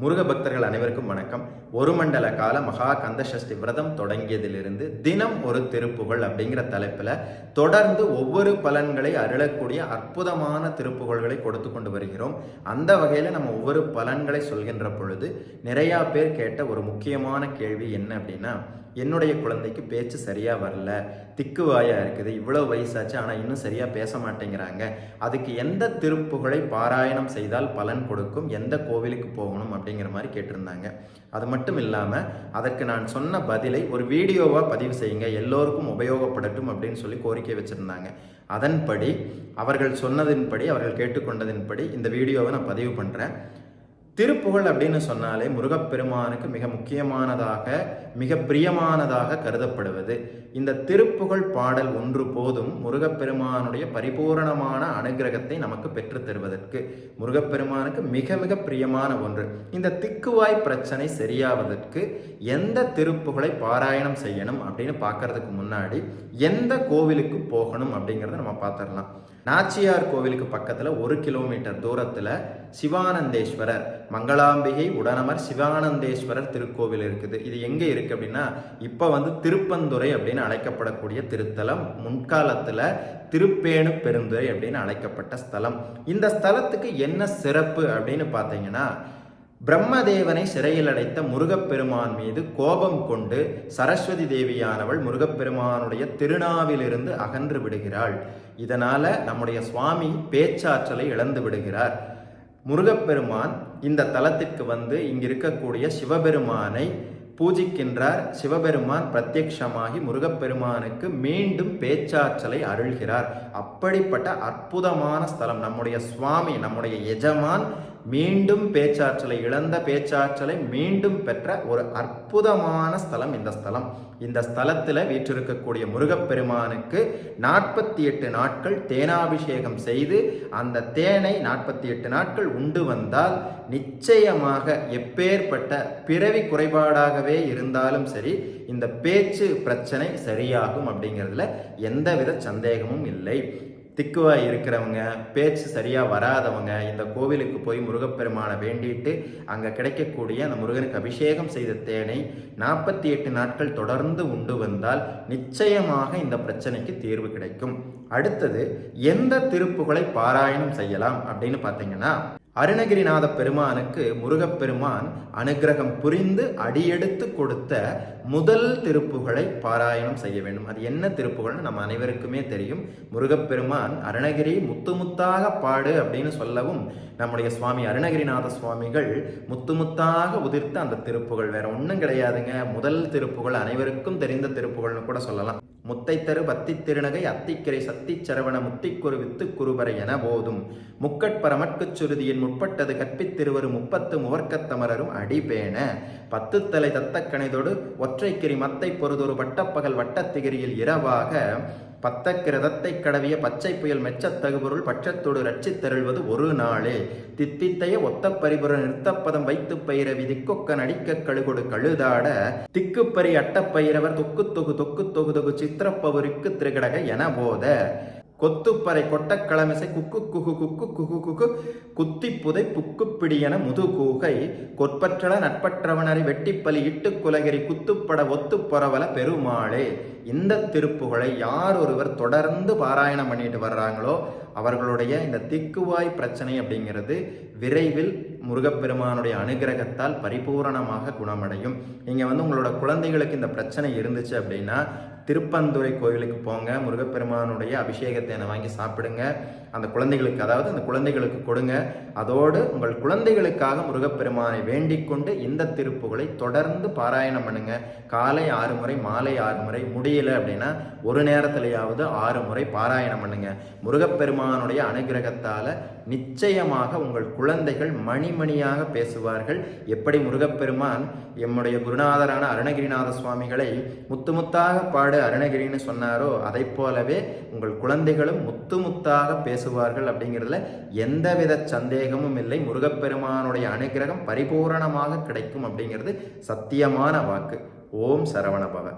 முருக பக்தர்கள் அனைவருக்கும் வணக்கம். ஒரு மண்டல கால மகா கந்த சஷ்டி விரதம் தொடங்கியதிலிருந்து தினம் ஒரு திருப்புகழ் அப்படிங்கிற தலைப்பில் தொடர்ந்து ஒவ்வொரு பலன்களை அருளக்கூடிய அற்புதமான திருப்புகழ்களை கொடுத்து கொண்டு வருகிறோம். அந்த வகையில் நம்ம ஒவ்வொரு பலன்களை சொல்கின்ற பொழுது நிறையா பேர் கேட்ட ஒரு முக்கியமான கேள்வி என்ன அப்படின்னா என்னுடைய குழந்தைக்கு பேச்சு சரியாக வரல திக்குவாயாக இருக்குது இவ்வளோ வயசாச்சு ஆனால் இன்னும் சரியாக பேச மாட்டேங்கிறாங்க. அதுக்கு எந்த திருப்புகளை பாராயணம் செய்தால் பலன் கொடுக்கும் எந்த கோவிலுக்கு போகணும் அப்படிங்கிற மாதிரி கேட்டிருந்தாங்க. அது மட்டும் இல்லாமல் அதற்கு நான் சொன்ன பதிலை ஒரு வீடியோவாக பதிவு செய்யுங்க. எல்லோருக்கும் உபயோகப்படட்டும் அப்படின்னு சொல்லி கோரிக்கை வச்சுருந்தாங்க. அதன்படி அவர்கள் சொன்னதின்படி அவர்கள் கேட்டுக்கொண்டதின்படி இந்த வீடியோவை நான் பதிவு பண்ணுறேன் திருப்புகழ் அப்படின்னு சொன்னாலே முருகப்பெருமானுக்கு மிக முக்கியமானதாக மிக பிரியமானதாக கருதப்படுவது. இந்த திருப்புகழ் பாடல் ஒன்று போதும் முருகப்பெருமானுடைய பரிபூரணமான அனுகிரகத்தை நமக்கு பெற்று தருவதற்கு. முருகப்பெருமானுக்கு மிக மிக பிரியமான ஒன்று. இந்த திக்குவாய் பிரச்சனை சரியாவதற்கு எந்த திருப்புகழை பாராயணம் செய்யணும் அப்படின்னு பார்க்கறதுக்கு முன்னாடி எந்த கோவிலுக்கு போகணும் அப்படிங்கிறத நம்ம பார்த்துடலாம். நாச்சியார் கோவிலுக்கு பக்கத்தில் ஒரு கிலோமீட்டர் தூரத்தில் சிவானந்தேஸ்வரர். மங்களாம்பிகை உடனமர் சிவானந்தேஸ்வரர் திருக்கோவில் இருக்குது. இது எங்கே இருக்குது அப்படின்னா இப்போ வந்து திருப்பந்துறை அப்படின்னு அழைக்கப்படக்கூடிய திருத்தலம் முன்காலத்தில் திருப்பேணு பெருந்துறை அப்படின்னு அழைக்கப்பட்ட ஸ்தலம். இந்த ஸ்தலத்துக்கு என்ன சிறப்பு அப்படின்னு பார்த்தீங்கன்னா பிரம்மதேவனை சிறையில் அடைத்த முருகப்பெருமான் மீது கோபம் கொண்டு சரஸ்வதி தேவியானவள் முருகப்பெருமானுடைய திருநாவிலிருந்து அகன்று விடுகிறாள். இதனால நம்முடைய சுவாமி பேச்சாற்றலை இழந்து விடுகிறார். முருகப்பெருமான் இந்த தலத்திற்கு வந்து இங்கு இருக்கக்கூடிய சிவபெருமானை பூஜிக்கின்றார். சிவபெருமான் பிரத்யக்ஷமாகி முருகப்பெருமானுக்கு மீண்டும் பேச்சாற்றலை அருள்கிறார். அப்படிப்பட்ட அற்புதமான ஸ்தலம். நம்முடைய சுவாமி நம்முடைய எஜமான் மீண்டும் பேச்சாற்றலை இழந்த பேச்சாற்றலை மீண்டும் பெற்ற ஒரு அற்புதமான ஸ்தலம் இந்த ஸ்தலம். இந்த ஸ்தலத்தில் வீற்றிருக்கக்கூடிய முருகப்பெருமானுக்கு நாற்பத்தி எட்டு நாட்கள் தேனாபிஷேகம் செய்து அந்த தேனை நாற்பத்தி எட்டு நாட்கள் உண்டு வந்தால் நிச்சயமாக எப்பேற்பட்ட பிறவி குறைபாடாகவே இருந்தாலும் சரி இந்த பேச்சு பிரச்சனை சரியாகும் அப்படிங்கிறதுல எந்தவித சந்தேகமும் இல்லை. திக்குவாக இருக்கிறவங்க பேச்சு சரியாக வராதவங்க இந்த கோவிலுக்கு போய் முருகப்பெருமானை வேண்டிட்டு அங்கே கிடைக்கக்கூடிய அந்த முருகனுக்கு அபிஷேகம் செய்த தேனை நாற்பத்தி எட்டு நாட்கள் தொடர்ந்து உண்டு வந்தால் நிச்சயமாக இந்த பிரச்சனைக்கு தீர்வு கிடைக்கும். அடுத்தது எந்த திருப்புகளை பாராயணம் செய்யலாம் அப்படின்னு பார்த்தீங்கன்னா அருணகிரிநாத பெருமானுக்கு முருகப்பெருமான் அனுகிரகம் புரிந்து அடியெடுத்து கொடுத்த முதல் திருப்புகளை பாராயணம் செய்ய வேண்டும். அது என்ன திருப்புகள்னு நம்ம அனைவருக்குமே தெரியும். முருகப்பெருமான் அருணகிரி முத்து முத்தாக பாடு அப்படின்னு சொல்லவும் நம்முடைய சுவாமி அருணகிரிநாத சுவாமிகள் முத்து முத்தாக உதிர்த்த அந்த திருப்புகள். வேற ஒன்றும் கிடையாதுங்க. முதல் திருப்புகள் அனைவருக்கும் தெரிந்த திருப்புகள்னு கூட சொல்லலாம். முத்தைத்தரு பத்தி திருநகை அத்திக்கரை சத்தி சரவண முத்திக்குரு வித்து என போதும். முக்கட்பரமற்குச் சுருதியின் முற்பட்டது கற்பித்திருவரு முப்பத்து முவர்க்கத்தமரரும் அடிபேன. பத்து தலை தத்தக்கணைதோடு ஒற்றைக்கிரி மத்தை பொறுதொரு வட்டப்பகல் வட்டத்திகிரியில் இரவாக பத்தக்கிரதத்தை கடவிய பச்சை புயல் மெச்சத் தகுபொருள் பட்சத்தோடு ரட்சித்தருள்வது ஒரு நாளே. தித்தித்தைய ஒத்த பரிபுர நிறுத்தப்பதம் வைத்து பயிர விதிக்கொக்க நடிக்க கழுகொடு கழுதாட திக்குப்பரி அட்டப்பயிரவர் தொக்கு தொகு தொக்கு தொகு தொகு சித்திரப்பவருக்கு திருகடக என போத. கொத்துப்பறை கொட்டக்களமிசை குக்கு குகு குக்கு குகு குகு குத்தி புதை புக்குப்பிடியன முதுகூகை கொற்பற்றள நட்பற்றவனரை வெட்டிப்பலி இட்டு குலகிரி குத்துப்பட ஒத்து பொறவல பெருமாளே. இந்த திருப்புகளை யார் ஒருவர் தொடர்ந்து பாராயணம் பண்ணிட்டு வர்றாங்களோ அவர்களுடைய இந்த திக்குவாய் பிரச்சனை அப்படிங்கிறது விரைவில் முருகப்பெருமானுடைய அனுகிரகத்தால் பரிபூரணமாக குணமடையும். நீங்கள் வந்து உங்களோட குழந்தைகளுக்கு இந்த பிரச்சனை இருந்துச்சு அப்படின்னா திருப்பந்துறை கோவிலுக்கு போங்க. முருகப்பெருமானுடைய அபிஷேகத்தை வாங்கி சாப்பிடுங்க. அந்த குழந்தைகளுக்கு அதாவது அந்த குழந்தைகளுக்கு கொடுங்க. அதோடு உங்கள் குழந்தைகளுக்காக முருகப்பெருமானை வேண்டிக் கொண்டு இந்த திருப்புகளை தொடர்ந்து பாராயணம் பண்ணுங்க. காலை ஆறு முறை மாலை ஆறு முறை முடியல அப்படின்னா ஒரு நேரத்திலேயாவது ஆறு முறை பாராயணம் பண்ணுங்க. முருகப்பெருமானுடைய அனுகிரகத்தால் நிச்சயமாக உங்கள் குழந்தைகள் மணிமணியாக பேசுவார்கள். எப்படி முருகப்பெருமான் எம்முடைய குருநாதரான அருணகிரிநாத சுவாமிகளை முத்து முத்தாக பாடு அருணகிரின்னு சொன்னாரோ அதை போலவே உங்கள் குழந்தைகளும் முத்து முத்தாக பேசுவார்கள் அப்படிங்கிறதுல எந்தவித சந்தேகமும் இல்லை. முருகப்பெருமானுடைய அனுகிரகம் பரிபூரணமாக கிடைக்கும் அப்படிங்கிறது சத்தியமான வாக்கு. ஓம் சரவணபவ.